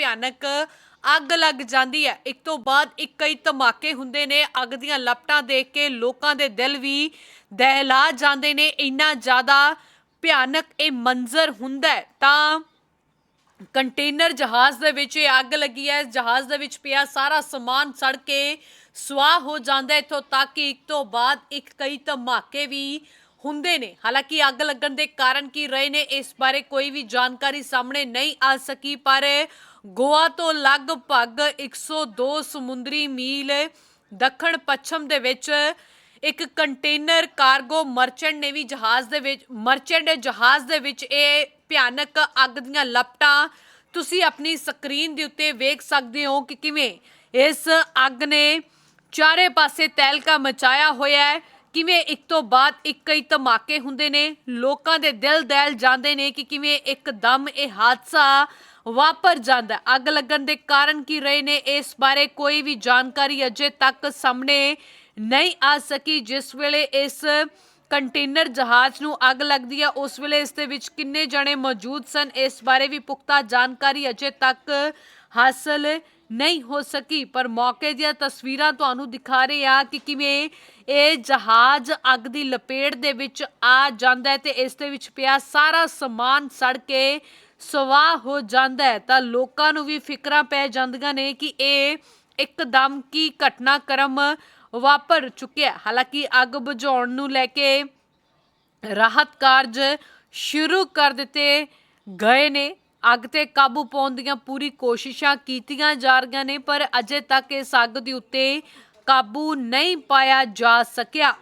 ਭਿਆਨਕ ਅੱਗ ਲੱਗ ਜਾਂਦੀ ਹੈ। ਇੱਕ ਤੋਂ ਬਾਅਦ ਇੱਕ ਕਈ ਧਮਾਕੇ ਹੁੰਦੇ ਨੇ। ਅੱਗ ਦੀਆਂ ਲਪਟਾਂ ਦੇਖ ਕੇ ਲੋਕਾਂ ਦੇ ਦਿਲ ਵੀ ਦਹਿਲਾ ਜਾਂਦੇ ਨੇ। ਇੰਨਾ ਜ਼ਿਆਦਾ ਭਿਆਨਕ ਇਹ ਮੰਜ਼ਰ ਹੁੰਦਾ ਹੈ ਤਾਂ ਕੰਟੇਨਰ ਜਹਾਜ਼ ਦੇ ਵਿੱਚ ਇਹ ਅੱਗ ਲੱਗੀ ਹੈ। ਜਹਾਜ਼ ਦੇ ਵਿੱਚ ਪਿਆ ਸਾਰਾ ਸਮਾਨ ਸੜ ਕੇ ਸਵਾਹ ਹੋ ਜਾਂਦਾ ਹੈ ਇੱਥੋਂ ਤੱਕ ਕਿ ਇੱਕ ਤੋਂ ਬਾਅਦ ਇੱਕ ਕਈ ਧਮਾਕੇ ਵੀ ਹੁੰਦੇ ਨੇ। ਹਾਲਾਂਕਿ ਅੱਗ ਲੱਗਣ ਦੇ ਕਾਰਨ ਕੀ ਰਹੇ ਨੇ, ਇਸ ਬਾਰੇ ਕੋਈ ਵੀ ਜਾਣਕਾਰੀ ਸਾਹਮਣੇ ਨਹੀਂ ਆ ਸਕੀ, ਪਰ ਗੋਆ ਤੋਂ ਲਗਭਗ 102 ਸਮੁੰਦਰੀ ਮੀਲ ਦੱਖਣ ਪੱਛਮ ਦੇ ਵਿੱਚ ਇੱਕ ਕੰਟੇਨਰ ਕਾਰਗੋ ਮਰਚੈਂਟ ਨੇ ਵੀ ਜਹਾਜ਼ ਦੇ ਵਿੱਚ, ਮਰਚੈਂਟ ਜਹਾਜ਼ ਦੇ ਵਿੱਚ ਇਹ ਭਿਆਨਕ ਅੱਗ ਦੀਆਂ ਲਪਟਾਂ ਤੁਸੀਂ ਆਪਣੀ ਸਕਰੀਨ ਦੇ ਉੱਤੇ ਵੇਖ ਸਕਦੇ ਹੋ ਕਿ ਕਿਵੇਂ ਇਸ ਅੱਗ ਨੇ ਚਾਰੇ ਪਾਸੇ ਤਹਿਲਕਾ ਮਚਾਇਆ ਹੋਇਆ ਹੈ। ਕਿਵੇਂ ਇੱਕ ਤੋਂ ਬਾਅਦ ਇੱਕ ਹੀ ਧਮਾਕੇ ਹੁੰਦੇ ਨੇ, ਲੋਕਾਂ ਦੇ ਦਿਲ ਦਹਿਲ ਜਾਂਦੇ ਨੇ ਕਿ ਕਿਵੇਂ ਇੱਕਦਮ ਇਹ ਹਾਦਸਾ ਵਾਪਰ ਜਾਂਦਾ ਹੈ। ਅੱਗ ਲੱਗਣ ਦੇ ਕਾਰਨ ਕੀ ਰਹੇ ਨੇ? ਇਸ ਬਾਰੇ ਕੋਈ ਵੀ ਜਾਣਕਾਰੀ ਅਜੇ ਤੱਕ ਸਾਹਮਣੇ ਨਹੀਂ ਆ ਸਕੀ। ਜਿਸ ਵੇਲੇ ਇਸ ਕੰਟੇਨਰ ਜਹਾਜ਼ ਨੂੰ ਅੱਗ ਲੱਗਦੀ ਹੈ, ਉਸ ਵੇਲੇ ਇਸ ਦੇ ਵਿੱਚ ਕਿੰਨੇ ਜਣੇ ਮੌਜੂਦ ਸਨ? ਇਸ ਬਾਰੇ ਵੀ ਪੁਖਤਾ ਜਾਣਕਾਰੀ ਅਜੇ ਤੱਕ ਹਾਸਲ ਨਹੀਂ ਹੋ ਸਕੀ। ਪਰ ਮੌਕੇ ਦੀਆਂ ਤਸਵੀਰਾਂ ਤੁਹਾਨੂੰ ਦਿਖਾ ਰਹੇ ਆ ਕਿ ਕਿਵੇਂ ਇਹ ਜਹਾਜ਼ ਅੱਗ ਦੀ ਲਪੇਟ ਦੇ ਵਿੱਚ ਆ ਜਾਂਦਾ ਹੈ ਤੇ ਇਸ ਦੇ ਵਿੱਚ ਪਿਆ ਸਾਰਾ ਸਮਾਨ ਸੜ ਕੇ ਸਵਾਹ ਹੋ ਜਾਂਦਾ ਹੈ, ਤਾਂ ਲੋਕਾਂ ਨੂੰ ਵੀ ਫਿਕਰਾਂ ਪੈ ਜਾਂਦੀਆਂ ਨੇ ਕਿ ਇਹ ਇੱਕਦਮ ਕੀ ਘਟਨਾਕ੍ਰਮ ਵਾਪਰ ਚੁੱਕਿਆ ਹਾਲਾਂਕਿ ਅੱਗ ਬੁਝਾਉਣ ਨੂੰ ਲੈ ਕੇ ਰਾਹਤ ਕਾਰਜ ਸ਼ੁਰੂ ਕਰ ਦਿੱਤੇ ਗਏ ਨੇ। ਅੱਗ ਤੇ ਕਾਬੂ ਪਾਉਣ ਦੀਆਂ ਪੂਰੀ ਕੋਸ਼ਿਸ਼ਾਂ ਕੀਤੀਆਂ ਜਾ ਰਹੀਆਂ ਨੇ, ਪਰ ਅਜੇ ਤੱਕ ਇਸ ਅੱਗ ਦੇ ਉੱਤੇ ਕਾਬੂ ਨਹੀਂ ਪਾਇਆ ਜਾ ਸਕਿਆ।